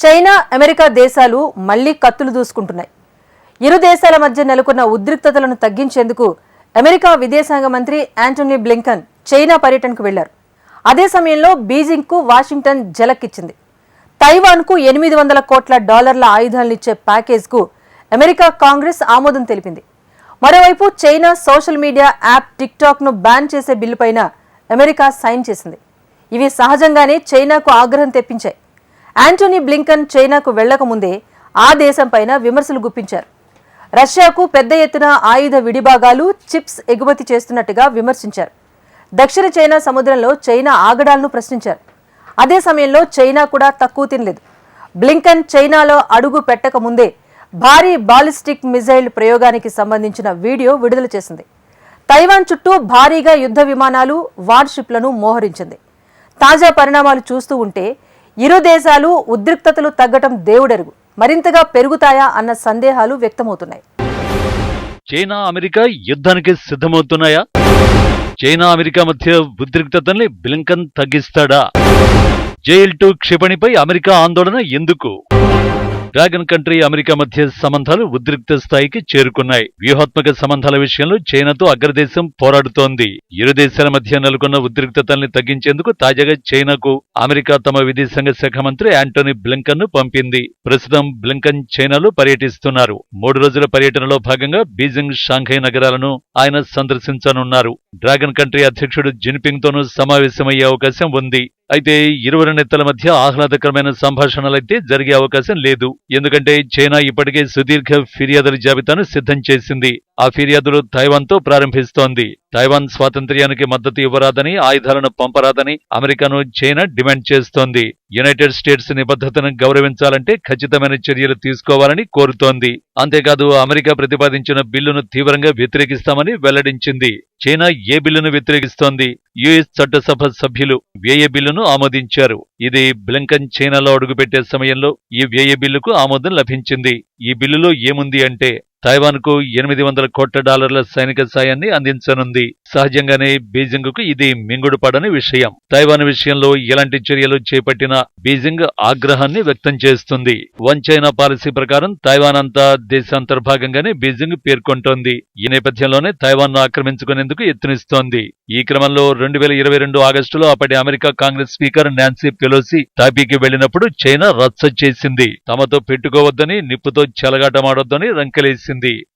China America దేశాలు మళ్ళీ కత్తులు దూసుకుంటున్నాయి. ఇరు దేశాల మధ్య నెలకొన్న ఉద్రిక్తతలను తగ్గించేందుకు అమెరికా విదేశాంగ మంత్రి యాంటోనీ బ్లింకన్ చైనా పర్యటనకు వెళ్ళారు. అదే సమయంలో బీజింగ్కు వాషింగ్టన్ జలక్కిచ్చింది. తైవాన్కు ఎనిమిది వందల కోట్ల డాలర్ల ఆయుధాలనిచ్చే ప్యాకేజ్కు అమెరికా కాంగ్రెస్ ఆమోదం తెలిపింది. మరోవైపు చైనా సోషల్ మీడియా యాప్ టిక్టాక్ను బ్యాన్ చేసే బిల్లుపైన అమెరికా సైన్ చేసింది. ఇవి సహజంగానే చైనాకు ఆగ్రహం తెప్పించాయి. యాంటోనీ బ్లింకన్ చైనాకు వెళ్ళకముందే ఆ దేశంపైన విమర్శలు గుప్పించారు. రష్యాకు పెద్ద ఎత్తున ఆయుధ విడిభాగాలు చిప్స్ ఎగుమతి చేస్తున్నట్టుగా విమర్శించారు. దక్షిణ చైనా సముద్రంలో చైనా ఆగడాలను ప్రశ్నించారు. అదే సమయంలో చైనా కూడా తక్కువ తినలేదు. బ్లింకన్ చైనాలో అడుగు పెట్టక ముందే భారీ బాలిస్టిక్ మిజైల్ ప్రయోగానికి సంబంధించిన వీడియో విడుదల చేసింది. తైవాన్ చుట్టూ భారీగా యుద్ధ విమానాలు వార్షిప్లను మోహరించింది. తాజా పరిణామాలు చూస్తూ ఉంటే ఇరు దేశాలు ఉద్రిక్తతలు తగ్గటం దేవుడెరుగు. మరింతగా పెరుగుతాయా అన్న సందేహాలు వ్యక్తమవుతున్నాయి. చైనా అమెరికా యుద్ధానికి సిద్ధమవుతున్నాయా? చైనా అమెరికా మధ్య ఉద్రిక్తతల్ని బ్లింకన్ తగ్గిస్తాడా? జైల్ టూ క్షిపణిపై అమెరికా ఆందోళన ఎందుకు? డ్రాగన్ కంట్రీ అమెరికా మధ్య సంబంధాలు ఉద్రిక్త స్థాయికి చేరుకున్నాయి. వ్యూహాత్మక సంబంధాల విషయంలో చైనాతో అగ్రదేశం పోరాడుతోంది. ఇరు దేశాల మధ్య నెలకొన్న ఉద్రిక్తతల్ని తగ్గించేందుకు తాజాగా చైనాకు అమెరికా తమ విదేశాంగ శాఖ మంత్రి యాంటోనీ బ్లింకన్ను పంపింది. ప్రస్తుతం బ్లింకన్ చైనాలో పర్యటిస్తున్నారు. మూడు రోజుల పర్యటనలో భాగంగా బీజింగ్ షాంఘై నగరాలను ఆయన సందర్శించనున్నారు. డ్రాగన్ కంట్రీ అధ్యక్షుడు జిన్పింగ్ తోనూ సమావేశమయ్యే అవకాశం ఉంది. అయితే ఇరువురు నేతల మధ్య ఆహ్లాదకరమైన సంభాషణలైతే జరిగే అవకాశం లేదు. ఎందుకంటే చైనా ఇప్పటికే సుదీర్ఘ ఫిర్యాదుల జాబితాను సిద్ధం చేసింది. ఆ ఫిర్యాదులు తైవాన్తో ప్రారంభిస్తోంది. తైవాన్ స్వాతంత్ర్యానికి మద్దతు ఇవ్వరాదని ఆయుధాలను పంపరాదని అమెరికాను చైనా డిమాండ్ చేస్తోంది. యునైటెడ్ స్టేట్స్ నిబద్ధతను గౌరవించాలంటే ఖచ్చితమైన చర్యలు తీసుకోవాలని కోరుతోంది. అంతేకాదు అమెరికా ప్రతిపాదించిన బిల్లును తీవ్రంగా వ్యతిరేకిస్తామని వెల్లడించింది. చైనా ఏ బిల్లును వ్యతిరేకిస్తోంది? యుఎస్ చట్టసభ సభ్యులు వ్యయ బిల్లును ఆమోదించారు. ఇది బ్లింకన్ చైనాలో అడుగుపెట్టే సమయంలో ఈ వ్యయ బిల్లుకు ఆమోదం లభించింది. ఈ బిల్లులో ఏముంది అంటే తైవాన్కు ఎనిమిది వందల కోట్ల డాలర్ల సైనిక సాయాన్ని అందించనుంది. సహజంగానే బీజింగ్కు ఇది మింగుడు పడని విషయం. తైవాన్ విషయంలో ఎలాంటి చర్యలు చేపట్టినా బీజింగ్ ఆగ్రహాన్ని వ్యక్తం చేస్తుంది. వన్ చైనా పాలసీ ప్రకారం తైవాన్ అంతా దేశాంతర్భాగంగానే బీజింగ్ పేర్కొంటోంది. ఈ నేపథ్యంలోనే తైవాన్ను ఆక్రమించుకునేందుకు యత్నిస్తోంది. ఈ క్రమంలో రెండు వేల ఇరవై రెండు ఆగస్టులో అప్పటి America Congress speaker Nancy Pelosi తాపీకి వెళ్ళినప్పుడు చైనా రచ్చ చేసింది. తమతో పెట్టుకోవద్దని నిప్పుతో చెలగాటమాడొద్దని రంకెలేసింది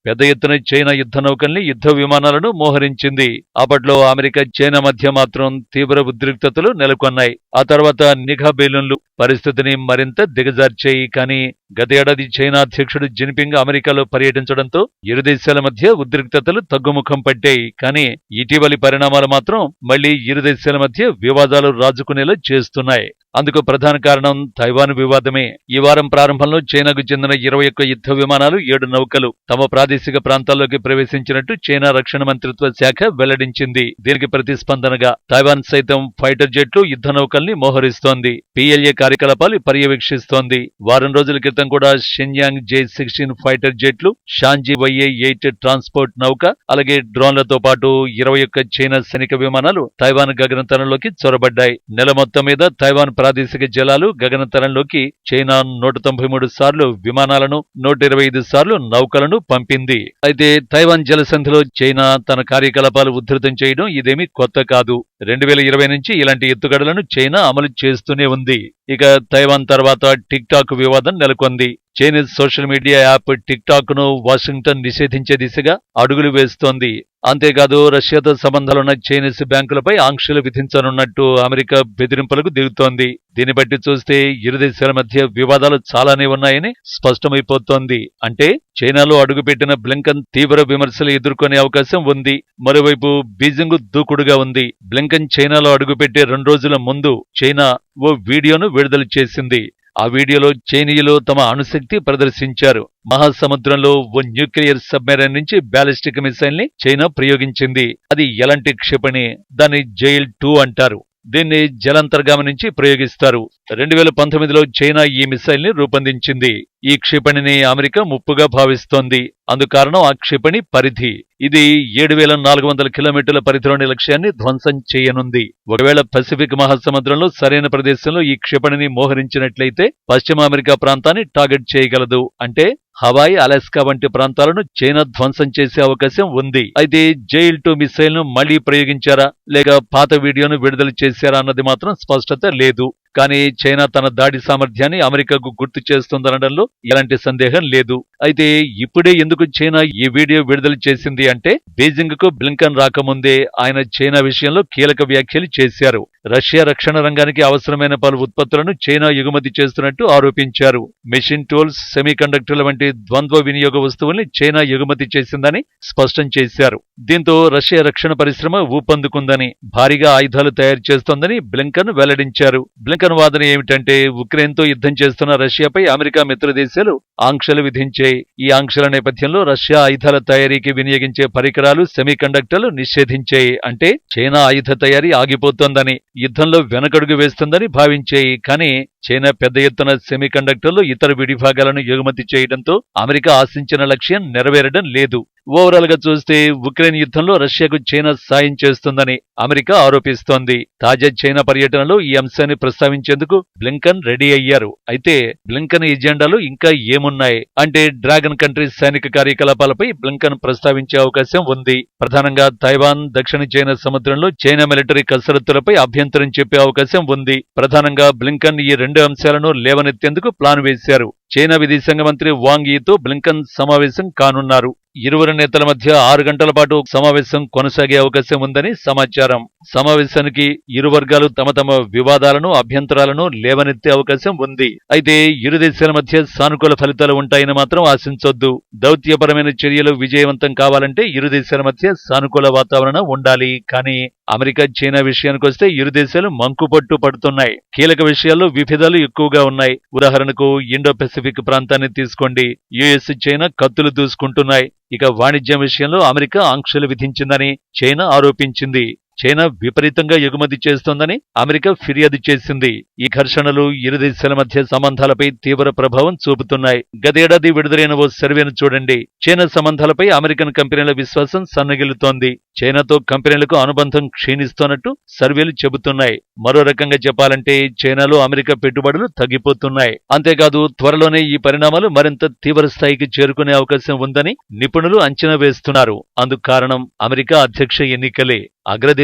పెద్ద ఎత్తున చైనా యుద్ధ నౌకల్ని యుద్ధ విమానాలను మోహరించింది. అప్పట్లో అమెరికా చైనా మధ్య మాత్రం తీవ్ర ఉద్రిక్తతలు నెలకొన్నాయి. ఆ తర్వాత నిఘా బెలూన్లు పరిస్థితిని మరింత దిగజార్చాయి. కానీ గతేడాది చైనా అధ్యక్షుడు జిన్పింగ్ అమెరికాలో పర్యటించడంతో ఇరు దేశాల మధ్య ఉద్రిక్తతలు తగ్గుముఖం పట్టాయి. కానీ ఇటీవలి పరిణామాలు మాత్రం మళ్ళీ ఇరు దేశాల మధ్య వివాదాలు రాజుకునేలా చేస్తున్నాయి. అందుకు ప్రధాన కారణం తైవాన్ వివాదమే. ఈ వారం ప్రారంభంలో చైనాకు చెందిన ఇరవై ఒక్క యుద్ధ విమానాలు ఏడు నౌకలు తమ ప్రాదేశిక ప్రాంతాల్లోకి ప్రవేశించినట్టు చైనా రక్షణ మంత్రిత్వ శాఖ వెల్లడించింది. దీనికి ప్రతిస్పందనగా తైవాన్ సైతం ఫైటర్ జెట్లు యుద్ధ నౌకల్ని మోహరిస్తోంది. పిఎల్ఏ కార్యకలాపాలు పర్యవేక్షిస్తోంది. వారం రోజుల క్రితం కూడా Shenyang J sixteen fighter జెట్లు Shaanxi Y A eight transport నౌక అలాగే డ్రోన్లతో పాటు ఇరవై ఒక్క చైనా సైనిక విమానాలు తైవాన్ గగనతలంలోకి చొరబడ్డాయి. నెల మొత్తం మీద తైవాన్ ప్రాదేశిక జలాలు గగనతలంలోకి చైనా నూట తొంభై మూడు సార్లు విమానాలను నూట ఇరవై ఐదు సార్లు నౌకలను పంపింది. అయితే తైవాన్ జలసంధిలో చైనా తన కార్యకలాపాలు ఉధృతం చేయడం ఇదేమీ కొత్త కాదు. రెండు వేల ఇరవై నుంచి ఇలాంటి ఎత్తుగడలను చైనా అమలు చేస్తూనే ఉంది. ఇక తైవాన్ తర్వాత టిక్ టాక్ వివాదం నెలకొంది. చైనీస్ సోషల్ మీడియా యాప్ టిక్ టాక్ను వాషింగ్టన్ నిషేధించే దిశగా అడుగులు వేస్తోంది. అంతేకాదు రష్యాతో సంబంధాలున్న చైనీస్ బ్యాంకులపై ఆంక్షలు విధించనున్నట్టు అమెరికా బెదిరింపులకు దిగుతోంది. దీన్ని బట్టి చూస్తే ఇరు దేశాల మధ్య వివాదాలు చాలానే ఉన్నాయని స్పష్టమైపోతోంది. అంటే చైనాలో అడుగుపెట్టిన బ్లింకన్ తీవ్ర విమర్శలు ఎదుర్కొనే అవకాశం ఉంది. మరోవైపు బీజింగ్ దూకుడుగా ఉంది. బ్లింకన్ చైనాలో అడుగుపెట్టే రెండు రోజుల ముందు చైనా ఓ వీడియోను విడుదల చేసింది. ఆ వీడియోలో చైనీయులు తమ అణుశక్తి ప్రదర్శించారు. మహాసముద్రంలో ఓ న్యూక్లియర్ సబ్మెరైన్ నుంచి బ్యాలిస్టిక్ మిసైల్ని చైనా ప్రయోగించింది. అది ఎలాంటి క్షిపణి? దాన్ని జైల్ టూ అంటారు. దీన్ని జలంతర్గామి నుంచి ప్రయోగిస్తారు. రెండు వేల పంతొమ్మిదిలో చైనా ఈ మిసైల్ని రూపొందించింది. ఈ క్షిపణిని అమెరికా ముప్పుగా భావిస్తోంది. అందుకారణం ఆ క్షిపణి పరిధి. ఇది ఏడు వేల నాలుగు వందల కిలోమీటర్ల పరిధిలోని లక్ష్యాన్ని ధ్వంసం చేయనుంది. ఒకవేళ పసిఫిక్ మహాసముద్రంలో సరైన ప్రదేశంలో ఈ క్షిపణిని మోహరించినట్లయితే పశ్చిమ అమెరికా ప్రాంతాన్ని టార్గెట్ చేయగలదు. అంటే హవాయి అలాస్కా వంటి ప్రాంతాలను చైనా ధ్వంసం చేసే అవకాశం ఉంది. అయితే జైల్ టూ మిసైల్ను మళ్ళీ ప్రయోగించారా? లేక పాత వీడియోను విడుదల చేశారా అన్నది మాత్రం స్పష్టత లేదు. కానీ చైనా తన దాడి సామర్థ్యాన్ని అమెరికాకు గుర్తు చేస్తుందనడంలో ఎలాంటి సందేహం లేదు. అయితే ఇప్పుడే ఎందుకు చైనా ఈ వీడియో విడుదల చేసింది అంటే బీజింగ్కు బ్లింకన్ రాకముందే ఆయన చైనా విషయంలో కీలక వ్యాఖ్యలు చేశారు. రష్యా రక్షణ రంగానికి అవసరమైన పలు ఉత్పత్తులను చైనా ఎగుమతి చేస్తున్నట్టు ఆరోపించారు. మెషిన్ టూల్స్ సెమీకండక్టర్ల వంటి ద్వంద్వ వినియోగ వస్తువుల్ని చైనా ఎగుమతి చేసిందని స్పష్టం చేశారు. దీంతో రష్యా రక్షణ పరిశ్రమ ఊపందుకుందని భారీగా ఆయుధాలు తయారు చేస్తోందని బ్లింకన్ వెల్లడించారు. బ్లింకన్ వాదన ఏమిటంటే ఉక్రెయిన్తో యుద్ధం చేస్తున్న రష్యాపై అమెరికా మిత్ర దేశాలు ఆంక్షలు విధించాయి ఈ ఆంక్షల నేపథ్యంలో రష్యా ఆయుధాల తయారీకి వినియోగించే పరికరాలు సెమీకండక్టర్లు నిషేధించాయి అంటే చైనా ఆయుధ తయారీ ఆగిపోతోందని యుద్ధంలో వెనకడుగు వేస్తుందని భావించాయి కానీ చైనా పెద్ద ఎత్తున సెమీకండక్టర్లు ఇతర విడిభాగాలను ఎగుమతి చేయడంతో అమెరికా ఆశించిన లక్ష్యం నెరవేరడం లేదు. ఓవరాల్గా చూస్తే ఉక్రెయిన్ యుద్ధంలో రష్యాకు చైనా సాయం చేస్తుందని అమెరికా ఆరోపిస్తోంది. తాజా చైనా పర్యటనలో ఈ అంశాన్ని ప్రస్తావించేందుకు బ్లింకన్ రెడీ అయ్యారు. అయితే బ్లింకన్ ఎజెండాలో ఇంకా ఏమున్నాయి? అంటే డ్రాగన్ కంట్రీ సైనిక కార్యకలాపాలపై బ్లింకన్ ప్రస్తావించే అవకాశం ఉంది. ప్రధానంగా తైవాన్ దక్షిణ చైనా సముద్రంలో చైనా మిలిటరీ కసరత్తులపై అభ్యంతరం చెప్పే అవకాశం ఉంది. ప్రధానంగా బ్లింకన్ ఈ రెండు అంశాలను లేవనెత్తేందుకు ప్లాన్ వేశారు. చైనా విదేశాంగ మంత్రి వాంగ్ యీతో బ్లింకన్ సమావేశం కానున్నారు. ఇరువురు నేతల మధ్య ఆరు గంటల పాటు సమావేశం కొనసాగే అవకాశం ఉందని సమాచారం. సమావేశానికి ఇరు వర్గాలు తమ తమ వివాదాలను అభ్యంతరాలను లేవనెత్తే అవకాశం ఉంది. అయితే ఇరు దేశాల మధ్య సానుకూల ఫలితాలు ఉంటాయని మాత్రం ఆశించొద్దు. దౌత్యపరమైన చర్యలు విజయవంతం కావాలంటే ఇరు దేశాల మధ్య సానుకూల వాతావరణం ఉండాలి. కానీ అమెరికా చైనా విషయానికి వస్తే ఇరు దేశాలు మంకుపట్టు పడుతున్నాయి. కీలక విషయాల్లో విభేదాలు ఎక్కువగా ఉన్నాయి. ఉదాహరణకు ఇండో పెసిఫిక్ ప్రాంతాన్ని తీసుకోండి. యుఎస్ చైనా కత్తులు దూసుకుంటున్నాయి. ఇక వాణిజ్యం విషయంలో అమెరికా ఆంక్షలు విధించిందని చైనా ఆరోపించింది. చైనా విపరీతంగా ఎగుమతి చేస్తోందని అమెరికా ఫిర్యాదు చేసింది. ఈ ఘర్షణలు ఇరు దేశాల మధ్య సంబంధాలపై తీవ్ర ప్రభావం చూపుతున్నాయి. గతేడాది విడుదలైన ఓ సర్వేను చూడండి. చైనా సంబంధాలపై అమెరికన్ కంపెనీల విశ్వాసం సన్నగిల్లుతోంది. చైనాతో కంపెనీలకు అనుబంధం క్షీణిస్తోన్నట్టు సర్వేలు చెబుతున్నాయి. మరో రకంగా చెప్పాలంటే చైనాలో అమెరికా పెట్టుబడులు తగ్గిపోతున్నాయి. అంతేకాదు త్వరలోనే ఈ పరిణామాలు మరింత తీవ్ర స్థాయికి చేరుకునే అవకాశం ఉందని నిపుణులు అంచనా వేస్తున్నారు. అందుకు కారణం అమెరికా అధ్యక్ష ఎన్నికలే.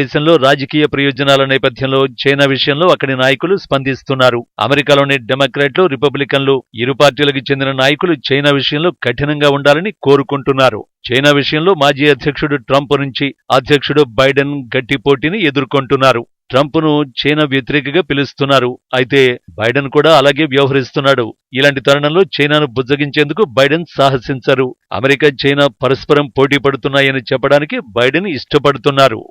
భారతదేశంలో రాజకీయ ప్రయోజనాల నేపథ్యంలో చైనా విషయంలో అక్కడి నాయకులు స్పందిస్తున్నారు. అమెరికాలోని డెమోక్రాట్లు రిపబ్లికన్లు ఇరు పార్టీలకు చెందిన నాయకులు చైనా విషయంలో కఠినంగా ఉండాలని కోరుకుంటున్నారు. చైనా విషయంలో మాజీ అధ్యక్షుడు ట్రంప్ నుంచి అధ్యక్షుడు బైడెన్ గట్టి పోటీని ఎదుర్కొంటున్నారు. ట్రంప్ను చైనా వ్యతిరేకగా పిలుస్తున్నారు. అయితే బైడెన్ కూడా అలాగే వ్యవహరిస్తున్నాడు. ఇలాంటి తరుణంలో చైనాను బుజ్జగించేందుకు బైడెన్ సాహసించరు. అమెరికా చైనా పరస్పరం పోటీ పడుతున్నాయని చెప్పడానికి బైడెన్ ఇష్టపడుతున్నారు.